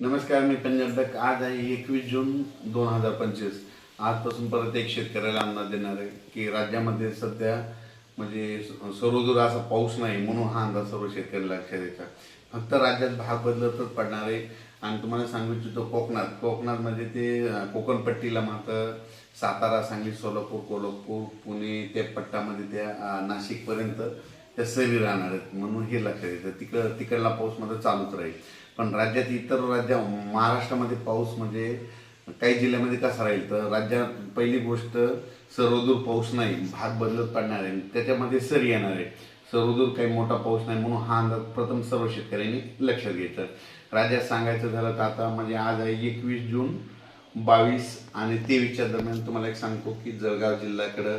नमस्कार मी पंजाब डक आज आहे एकवीस जून दोन हजार पंचवीस. आजपासून परत एक शेतकऱ्याला अंदाज देणार आहे की राज्यामध्ये सध्या म्हणजे स- सर्वदूर असा पाऊस नाही म्हणून हा अंदाज सर्व शेतकऱ्याला लक्षात द्यायचा फक्त राज्यात भाग बदलतच पडणार आहे. आणि तुम्हाला सांगू इच्छितो कोकणात. कोकणातमध्ये म्हणजे ते कोकणपट्टीला मात्र सातारा सांगली सोलापूर कोल्हापूर पुणे त्या पट्टामध्ये त्या नाशिकपर्यंत त्या सरी राहणार आहेत. म्हणून हे लक्षात येतं तिकडं तिकडला पाऊसमध्ये चालूच राहील. पण राज्यात इतर राज्या महाराष्ट्रामध्ये पाऊस म्हणजे काही जिल्ह्यामध्ये कसा राहील? तर राज्यात पहिली गोष्ट सर्वदूर पाऊस नाही. भाग बदलत पडणार आहे. त्याच्यामध्ये सर येणार आहे. सर्वदूर काही मोठा पाऊस नाही. म्हणून हा अंदाज प्रथम सर्व शेतकऱ्यांनी लक्षात घ्यायचं. राज्यात सांगायचं झालं तर आता म्हणजे आज आहे एकवीस जून बावीस आणि तेवीसच्या दरम्यान तुम्हाला एक सांगतो की जळगाव जिल्ह्याकडं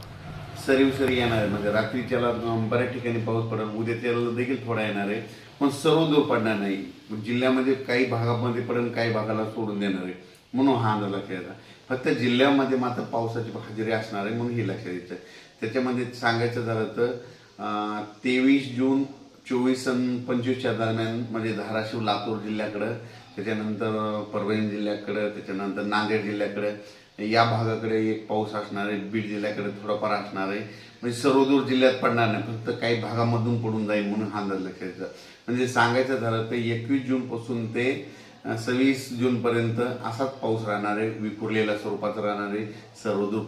सरी उसरी येणार आहे. म्हणजे रात्रीच्याला त्याला बऱ्याच ठिकाणी पाऊस पडेल उद्या त्याला देखील थोडा येणार आहे. पण सर्व जो पडणार नाही. जिल्ह्यामध्ये काही भागामध्ये पडेल काही भागाला सोडून देणार आहे. म्हणून हा अंदाज लक्षात फक्त जिल्ह्यामध्ये मात्र पावसाची हजेरी असणार आहे म्हणून हे लक्षात येतं. त्याच्यामध्ये सांगायचं झालं तर तेवीस जून चोवीस आणि पंचवीसच्या दरम्यान म्हणजे धाराशिव लातूर जिल्ह्याकडं त्याच्यानंतर परभणी जिल्ह्याकडं त्याच्यानंतर नांदेड जिल्ह्याकडं या भागाकडे एक पाऊस असणार आहे बीड जिल्ह्याकडे थोडाफार असणार आहे. म्हणजे सर्वदूर जिल्ह्यात पडणार नाही फक्त काही भागामधून पडून जाईल म्हणून हा अंदाज लक्षात म्हणजे सांगायचं झालं तर एकवीस जून पासून ते सव्वीस जून पर्यंत असाच पाऊस राहणार आहे विखुरलेल्या स्वरूपाचा राहणार आहे सर्वदूर